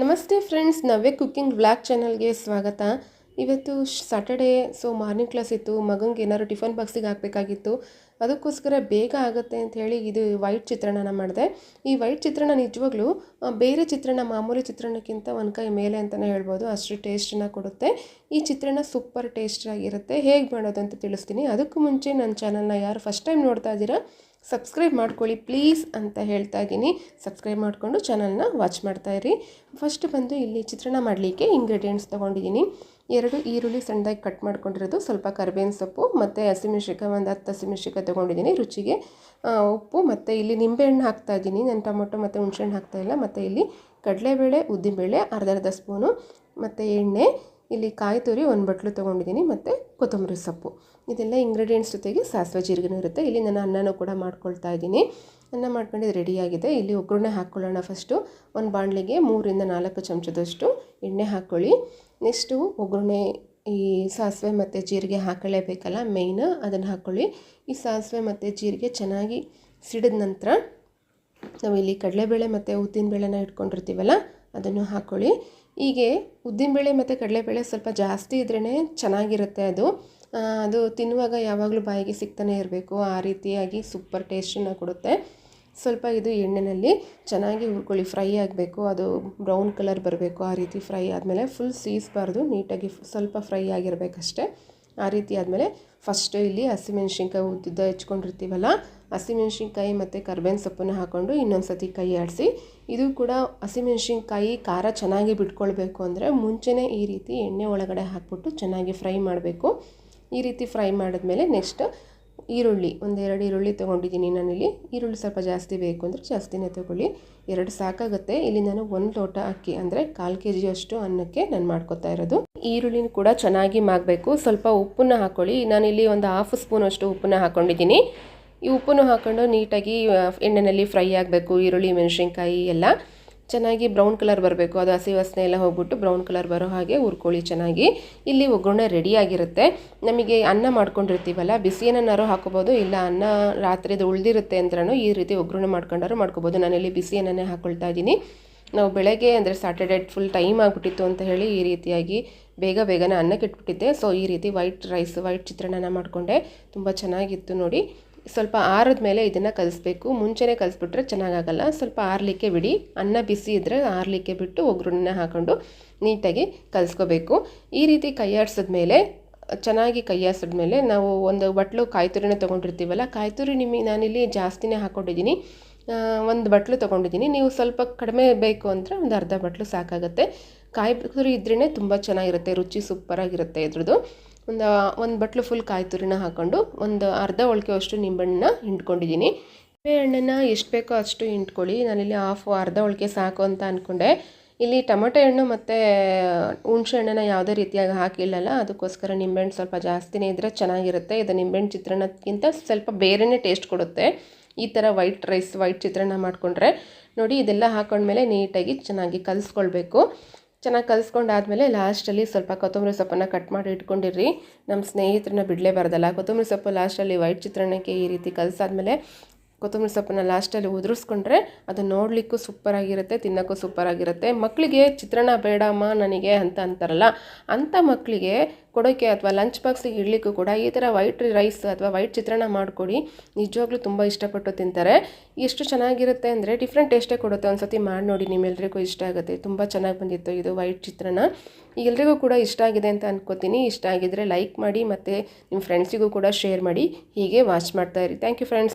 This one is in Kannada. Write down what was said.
ನಮಸ್ತೆ ಫ್ರೆಂಡ್ಸ್, ನವ್ಯ ಕುಕ್ಕಿಂಗ್ ಬ್ಲಾಗ್ ಚಾನಲ್ಗೆ ಸ್ವಾಗತ. ಇವತ್ತು ಸಾಟರ್ಡೇ ಸೊ ಮಾರ್ನಿಂಗ್ ಕ್ಲಾಸ್ ಇತ್ತು. ಮಗಂಗೆ ಏನಾದ್ರು ಟಿಫನ್ ಬಾಕ್ಸಿಗೆ ಹಾಕಬೇಕಾಗಿತ್ತು. ಅದಕ್ಕೋಸ್ಕರ ಬೇಗ ಆಗುತ್ತೆ ಅಂತ ಹೇಳಿ ಇದು ವೈಟ್ ಚಿತ್ರಣನ ಮಾಡಿದೆ. ಈ ವೈಟ್ ಚಿತ್ರಣ ನಿಜವಾಗ್ಲೂ ಬೇರೆ ಚಿತ್ರಣ, ಮಾಮೂಲಿ ಚಿತ್ರಣಕ್ಕಿಂತ ಒಂದು ಕೈ ಮೇಲೆ ಅಂತಲೇ ಹೇಳ್ಬೋದು. ಅಷ್ಟು ಟೇಸ್ಟನ್ನ ಕೊಡುತ್ತೆ. ಈ ಚಿತ್ರಣ ಸೂಪರ್ ಟೇಸ್ಟಾಗಿರುತ್ತೆ ಹೇಗೆ ಮಾಡೋದು ಅಂತ ತಿಳಿಸ್ತೀನಿ. ಅದಕ್ಕೂ ಮುಂಚೆ ನನ್ನ ಚಾನಲ್ನ ಯಾರು ಫಸ್ಟ್ ಟೈಮ್ ನೋಡ್ತಾ ಇದ್ದೀರಾ ಸಬ್ಸ್ಕ್ರೈಬ್ ಮಾಡ್ಕೊಳ್ಳಿ ಪ್ಲೀಸ್ ಅಂತ ಹೇಳ್ತಾ ಇದ್ದೀನಿ. ಸಬ್ಸ್ಕ್ರೈಬ್ ಮಾಡಿಕೊಂಡು ಚಾನಲ್ನ ವಾಚ್ ಮಾಡ್ತಾ ಇರಿ. ಫಸ್ಟ್ ಬಂದು ಇಲ್ಲಿ ಚಿತ್ರಾನ್ನ ಮಾಡಲಿಕ್ಕೆ ಇಂಗ್ರೀಡಿಯೆಂಟ್ಸ್ ತೊಗೊಂಡಿದ್ದೀನಿ. ಎರಡು ಈರುಳ್ಳಿ ಸಣ್ಣದಾಗಿ ಕಟ್ ಮಾಡ್ಕೊಂಡಿರೋದು, ಸ್ವಲ್ಪ ಕರಿಬೇವಿನ ಸೊಪ್ಪು, ಮತ್ತು ಹಸಿಮೆಣ್ಸಿನ್ಕಾಯಿ ಒಂದು ಹತ್ತು ಹಸಿಮೆಣ್ಸಿನ್ಕಾಯಿ ತೊಗೊಂಡಿದ್ದೀನಿ ರುಚಿಗೆ. ಉಪ್ಪು, ಮತ್ತು ಇಲ್ಲಿ ನಿಂಬೆಹಣ್ಣು ಹಾಕ್ತಾ ಇದ್ದೀನಿ. ನಾನು ಟೊಮೊಟೊ ಮತ್ತು ಹುಣಸೆಹಣ್ಣು ಹಾಕ್ತಾಯಿಲ್ಲ ಮತ್ತು ಇಲ್ಲಿ ಕಡಲೆಬೇಳೆ, ಉದ್ದಿನಬೇಳೆ ಅರ್ಧ ಅರ್ಧ ಸ್ಪೂನು, ಮತ್ತು ಎಣ್ಣೆ ಇಲ್ಲಿ ಕಾಯಿ ತುರಿ ಒಂದು ಬಟ್ಲು ತೊಗೊಂಡಿದ್ದೀನಿ ಮತ್ತು ಕೊತ್ತಂಬರಿ ಸೊಪ್ಪು. ಇದೆಲ್ಲ ಇಂಗ್ರೀಡಿಯೆಂಟ್ಸ್ ಜೊತೆಗೆ ಸಾಸಿವೆ ಜೀರಿಗೆನೂ ಇರುತ್ತೆ. ಇಲ್ಲಿ ನಾನು ಅನ್ನನೂ ಕೂಡ ಮಾಡ್ಕೊಳ್ತಾ ಇದ್ದೀನಿ. ಅನ್ನ ಮಾಡ್ಕೊಂಡಿದ್ದು ರೆಡಿಯಾಗಿದೆ ಇಲ್ಲಿ ಒಗ್ಗರಣೆ ಹಾಕ್ಕೊಳ್ಳೋಣ ಫಸ್ಟು ಒಂದು ಬಾಣಲಿಗೆ ಮೂರಿಂದ ನಾಲ್ಕು ಚಮಚದಷ್ಟು ಎಣ್ಣೆ ಹಾಕ್ಕೊಳ್ಳಿ ನೆಕ್ಸ್ಟು ಒಗ್ಗರಣೆ ಈ ಸಾಸಿವೆ ಮತ್ತು ಜೀರಿಗೆ ಹಾಕೊಳ್ಳೇಬೇಕಲ್ಲ ಮೇಯ್ನ್ ಅದನ್ನು ಹಾಕ್ಕೊಳ್ಳಿ ಈ ಸಾಸಿವೆ ಮತ್ತು ಜೀರಿಗೆ ಚೆನ್ನಾಗಿ ಸಿಡಿದ ನಂತರ ನಾವಿಲ್ಲಿ ಕಡಲೆಬೇಳೆ ಮತ್ತು ಉದ್ದಿನಬೇಳೆನ ಇಟ್ಕೊಂಡಿರ್ತೀವಲ್ಲ, ಅದನ್ನು ಹಾಕ್ಕೊಳ್ಳಿ ಹೀಗೆ ಉದ್ದಿನಬೇಳೆ ಮತ್ತು ಕಡಲೆಬೇಳೆ ಸ್ವಲ್ಪ ಜಾಸ್ತಿ ಇದ್ರೇ ಚೆನ್ನಾಗಿರುತ್ತೆ ಅದು. ಅದು ತಿನ್ನುವಾಗ ಯಾವಾಗಲೂ ಬಾಯಿಗೆ ಸಿಗ್ತಾನೆ ಇರಬೇಕು. ಆ ರೀತಿಯಾಗಿ ಸೂಪರ್ ಟೇಸ್ಟನ್ನು ಕೊಡುತ್ತೆ. ಸ್ವಲ್ಪ ಇದು ಎಣ್ಣೆಯಲ್ಲಿ ಚೆನ್ನಾಗಿ ಹುರ್ಕೊಳ್ಳಿ. ಫ್ರೈ ಆಗಬೇಕು. ಅದು ಬ್ರೌನ್ ಕಲರ್ ಬರಬೇಕು. ಆ ರೀತಿ ಫ್ರೈ ಆದಮೇಲೆ ಫುಲ್ ಸೀಸ್ಬಾರ್ದು. ನೀಟಾಗಿ ಸ್ವಲ್ಪ ಫ್ರೈ ಆಗಿರಬೇಕಷ್ಟೆ. ಆ ರೀತಿ ಆದಮೇಲೆ ಫಸ್ಟು ಇಲ್ಲಿ ಹಸಿಮೆಣ್ಸಿನ್ಕಾಯಿ ಉದ್ದುದ್ದ ಹೆಚ್ಕೊಂಡಿರ್ತೀವಲ್ಲ ಹಸಿಮೆಣ್ಸಿನ್ಕಾಯಿ ಮತ್ತು ಕರ್ಬೇವಿನ ಸೊಪ್ಪನ್ನು ಹಾಕ್ಕೊಂಡು ಇನ್ನೊಂದು ಸತಿ ಕೈ ಆಡಿಸಿ, ಇದು ಕೂಡ ಹಸಿಮೆಣ್ಸಿನ್ಕಾಯಿ ಖಾರ ಚೆನ್ನಾಗಿ ಬಿಟ್ಕೊಳ್ಬೇಕು ಅಂದರೆ ಮುಂಚೆನೇ ಈ ರೀತಿ ಎಣ್ಣೆ ಒಳಗಡೆ ಹಾಕ್ಬಿಟ್ಟು ಚೆನ್ನಾಗಿ ಫ್ರೈ ಮಾಡಬೇಕು. ಈ ರೀತಿ ಫ್ರೈ ಮಾಡಿದ್ಮೇಲೆ ನೆಕ್ಸ್ಟ್ ಈರುಳ್ಳಿ, ಒಂದೆರಡು ಈರುಳ್ಳಿ ತೊಗೊಂಡಿದ್ದೀನಿ ನಾನಿಲ್ಲಿ. ಈರುಳ್ಳಿ ಸ್ವಲ್ಪ ಜಾಸ್ತಿ ಬೇಕು ಅಂದರೆ ಜಾಸ್ತಿನೇ ತೊಗೊಳ್ಳಿ. ಎರಡು ಸಾಕಾಗುತ್ತೆ. ಇಲ್ಲಿ ನಾನು ಒಂದು ಲೋಟ ಅಕ್ಕಿ ಅಂದರೆ ಕಾಲು ಕೆ ಜಿಯಷ್ಟು ಅನ್ನಕ್ಕೆ ನಾನು ಮಾಡ್ಕೊತಾ ಇರೋದು. ಈರುಳ್ಳಿನ ಕೂಡ ಚೆನ್ನಾಗಿ ಮಾಗಬೇಕು. ಸ್ವಲ್ಪ ಉಪ್ಪನ್ನ ಹಾಕ್ಕೊಳ್ಳಿ ನಾನಿಲ್ಲಿ ಒಂದು ಹಾಫ್ ಸ್ಪೂನ್ ಅಷ್ಟು ಉಪ್ಪನ್ನ ಹಾಕ್ಕೊಂಡಿದ್ದೀನಿ ಈ ಉಪ್ಪನ್ನು ಹಾಕ್ಕೊಂಡು ನೀಟಾಗಿ ಎಣ್ಣೆಯಲ್ಲಿ ಫ್ರೈ ಆಗಬೇಕು. ಈರುಳ್ಳಿ, ಮೆಣಸಿನ್ಕಾಯಿ ಎಲ್ಲ. ಚೆನ್ನಾಗಿ ಬ್ರೌನ್ ಕಲರ್ ಬರಬೇಕು. ಅದು ಹಸಿ ವಾಸನೆ ಎಲ್ಲ ಹೋಗ್ಬಿಟ್ಟು ಬ್ರೌನ್ ಕಲರ್ ಬರೋ ಹಾಗೆ ಹುರ್ಕೊಳ್ಳಿ ಚೆನ್ನಾಗಿ. ಇಲ್ಲಿ ಒಗ್ಗರಣೆ ರೆಡಿಯಾಗಿರುತ್ತೆ ನಮಗೆ ಅನ್ನ ಮಾಡ್ಕೊಂಡಿರ್ತೀವಲ್ಲ, ಬಿಸಿ ಏನನ್ನಾರು ಹಾಕೋಬೋದು, ಇಲ್ಲ ಅನ್ನ ರಾತ್ರಿದು ಉಳಿದಿರುತ್ತೆ ಅಂದ್ರೂ ಈ ರೀತಿ ಒಗ್ಗರಣೆ ಮಾಡ್ಕೊಂಡಾರು ಮಾಡ್ಕೋಬೋದು. ನಾನಿಲ್ಲಿ ಬಿಸಿ ಅನ್ನನೇ ಹಾಕ್ಕೊಳ್ತಾ ಇದ್ದೀನಿ. ನಾವು ಬೆಳಗ್ಗೆ ಅಂದರೆ ಸಾಟರ್ಡೆ ಫುಲ್ ಟೈಮ್ ಆಗಿಬಿಟ್ಟಿತ್ತು ಅಂತ ಹೇಳಿ ಈ ರೀತಿಯಾಗಿ ಬೇಗ ಬೇಗನೆ ಅನ್ನಕ್ಕೆ ಇಟ್ಬಿಟ್ಟಿದ್ದೆ. ಸೊ ಈ ರೀತಿ ವೈಟ್ ರೈಸ್ ವೈಟ್ ಚಿತ್ರಾನ್ನ ಮಾಡಿಕೊಂಡೆ. ತುಂಬ ಚೆನ್ನಾಗಿತ್ತು ನೋಡಿ. ಸ್ವಲ್ಪ ಆರಿದ ಮೇಲೆ ಇದನ್ನು ಕಲಿಸ್ಬೇಕು. ಮುಂಚೆನೇ ಕಲಿಸ್ಬಿಟ್ರೆ ಚೆನ್ನಾಗಾಗಲ್ಲ. ಸ್ವಲ್ಪ ಆರಲಿಕ್ಕೆ ಬಿಡಿ. ಅನ್ನ ಬಿಸಿ ಇದ್ದರೆ ಆರಲಿಕ್ಕೆ ಬಿಟ್ಟು ಒಗ್ಗರಣೆ ಹಾಕೊಂಡು ನೀಟಾಗಿ ಕಲಿಸ್ಕೋಬೇಕು. ಈ ರೀತಿ ಕೈ ಮೇಲೆ, ಚೆನ್ನಾಗಿ ಕೈ ಮೇಲೆ ನಾವು ಒಂದು ಬಟ್ಲು ಕಾಯ್ತುರಿನ ತೊಗೊಂಡಿರ್ತೀವಲ್ಲ ಕಾಯ್ತುರಿ ನಿಮಗೆ ನಾನಿಲ್ಲಿ ಜಾಸ್ತಿನೇ ಹಾಕ್ಕೊಂಡಿದ್ದೀನಿ ಒಂದು ಬಟ್ಲು ತೊಗೊಂಡಿದ್ದೀನಿ. ನೀವು ಸ್ವಲ್ಪ ಕಡಿಮೆ ಬೇಕು ಅಂದರೆ ಒಂದು ಅರ್ಧ ಬಟ್ಲು ಸಾಕಾಗುತ್ತೆ. ಕಾಯಿ ತುರಿ ಇದ್ರೇ ತುಂಬ ಚೆನ್ನಾಗಿರುತ್ತೆ. ರುಚಿ ಸೂಪರಾಗಿರುತ್ತೆ ಇದ್ರದ್ದು. ಒಂದು ಒಂದು ಬಟ್ಲು ಫುಲ್ ಕಾಯಿ ತುರಿನ ಹಾಕ್ಕೊಂಡು ಒಂದು ಅರ್ಧ ಅಷ್ಟು ನಿಂಬೆಹಣ್ಣನ್ನ ಹಿಂಡ್ಕೊಂಡಿದ್ದೀನಿ. ನಿಂಬೆಹಣ್ಣನ್ನು ಎಷ್ಟು ಬೇಕೋ ಅಷ್ಟು ಹಿಂಡ್ಕೊಳ್ಳಿ. ನಾನಿಲ್ಲಿ ಹಾಫ್ ಅರ್ಧ ಒಳಕೆ ಸಾಕು ಅಂತ ಅಂದ್ಕೊಂಡೆ ಇಲ್ಲಿ ಟೊಮೆಟೊ ಹಣ್ಣು ಮತ್ತು, ಹುಣಸೆ ಹಣ್ಣನ್ನು ಯಾವುದೇ ರೀತಿಯಾಗಿ ಹಾಕಿಲ್ಲಲ್ಲ, ಅದಕ್ಕೋಸ್ಕರ ನಿಂಬೆಹಣ್ಣು ಸ್ವಲ್ಪ ಜಾಸ್ತಿನೇ ಇದ್ದರೆ ಚೆನ್ನಾಗಿರುತ್ತೆ. ಇದು ನಿಂಬೆಹಣ್ಣು ಚಿತ್ರಾನ್ನಕ್ಕಿಂತ ಸ್ವಲ್ಪ ಬೇರೆಯೇ ಟೇಸ್ಟ್ ಕೊಡುತ್ತೆ. ಈ ಥರ ವೈಟ್ ರೈಸ್ ವೈಟ್ ಚಿತ್ರಾನ್ನ ಮಾಡಿಕೊಂಡ್ರೆ. ನೋಡಿ, ಇದೆಲ್ಲ ಹಾಕೊಂಡ್ಮೇಲೆ ನೀಟಾಗಿ ಚೆನ್ನಾಗಿ ಕಲಿಸ್ಕೊಳ್ಬೇಕು. ಚೆನ್ನಾಗಿ ಕಲಿಸ್ಕೊಂಡಾದ್ಮೇಲೆ ಲಾಸ್ಟಲ್ಲಿ ಸ್ವಲ್ಪ ಕೊತ್ತಂಬರಿ ಸೊಪ್ಪನ್ನು ಕಟ್ ಮಾಡಿ ಇಟ್ಕೊಂಡಿರ್ರಿ. ನಮ್ಮ ಸ್ನೇಹಿತರನ್ನ ಬಿಡಲೇಬಾರ್ದಲ್ಲ. ಕೊತ್ತಂಬರಿ ಸೊಪ್ಪು ಲಾಸ್ಟಲ್ಲಿ ವೈಟ್ ಚಿತ್ರಾನ್ನಕ್ಕೆ ಈ ರೀತಿ ಕಲಿಸಾದ್ಮೇಲೆ ಕೊತ್ತಂಬರಿ ಸೊಪ್ಪನ್ನು ಲಾಸ್ಟಲ್ಲಿ ಉದುರಿಸ್ಕೊಂಡ್ರೆ ಅದು ನೋಡಲಿಕ್ಕೂ ಸೂಪರಾಗಿರುತ್ತೆ ತಿನ್ನೋಕ್ಕೂ ಸೂಪರಾಗಿರುತ್ತೆ ಮಕ್ಕಳಿಗೆ ಚಿತ್ರಾನ್ನ ಬೇಡಮ್ಮ ನನಗೆ ಅಂತ ಅಂತಾರಲ್ಲ ಅಂಥ ಮಕ್ಕಳಿಗೆ ಕೊಡೋಕ್ಕೆ ಅಥವಾ ಲಂಚ್ ಬಾಕ್ಸಿಗೆ ಇಡಲಿಕ್ಕೂ ಕೂಡ ಈ ಥರ ವೈಟ್ ರೈಸ್ ಅಥವಾ ವೈಟ್ ಚಿತ್ರಾನ್ನ ಮಾಡಿಕೊಡಿ. ನಿಜವಾಗ್ಲೂ ತುಂಬ ಇಷ್ಟಪಟ್ಟು ತಿಂತಾರೆ. ಎಷ್ಟು ಚೆನ್ನಾಗಿರುತ್ತೆ ಅಂದರೆ ಡಿಫ್ರೆಂಟ್ ಟೇಸ್ಟೇ ಕೊಡುತ್ತೆ. ಒಂದು ಸತಿ ಮಾಡಿ ನೋಡಿ ನಿಮ್ಮೆಲ್ಲರಿಗೂ ಇಷ್ಟ ಆಗುತ್ತೆ. ತುಂಬ ಚೆನ್ನಾಗಿ ಬಂದಿತ್ತು ಇದು ವೈಟ್ ಚಿತ್ರಾನ್ನ. ಎಲ್ರಿಗೂ ಕೂಡ ಇಷ್ಟ ಆಗಿದೆ ಅಂತ ಅನ್ಕೋತೀನಿ. ಇಷ್ಟ ಆಗಿದ್ದರೆ ಲೈಕ್ ಮಾಡಿ ಮತ್ತು ನಿಮ್ಮ ಫ್ರೆಂಡ್ಸಿಗೂ ಕೂಡ ಶೇರ್ ಮಾಡಿ. ಹೀಗೆ ವಾಚ್ ಮಾಡ್ತಾ ಥ್ಯಾಂಕ್ ಯು ಫ್ರೆಂಡ್ಸ್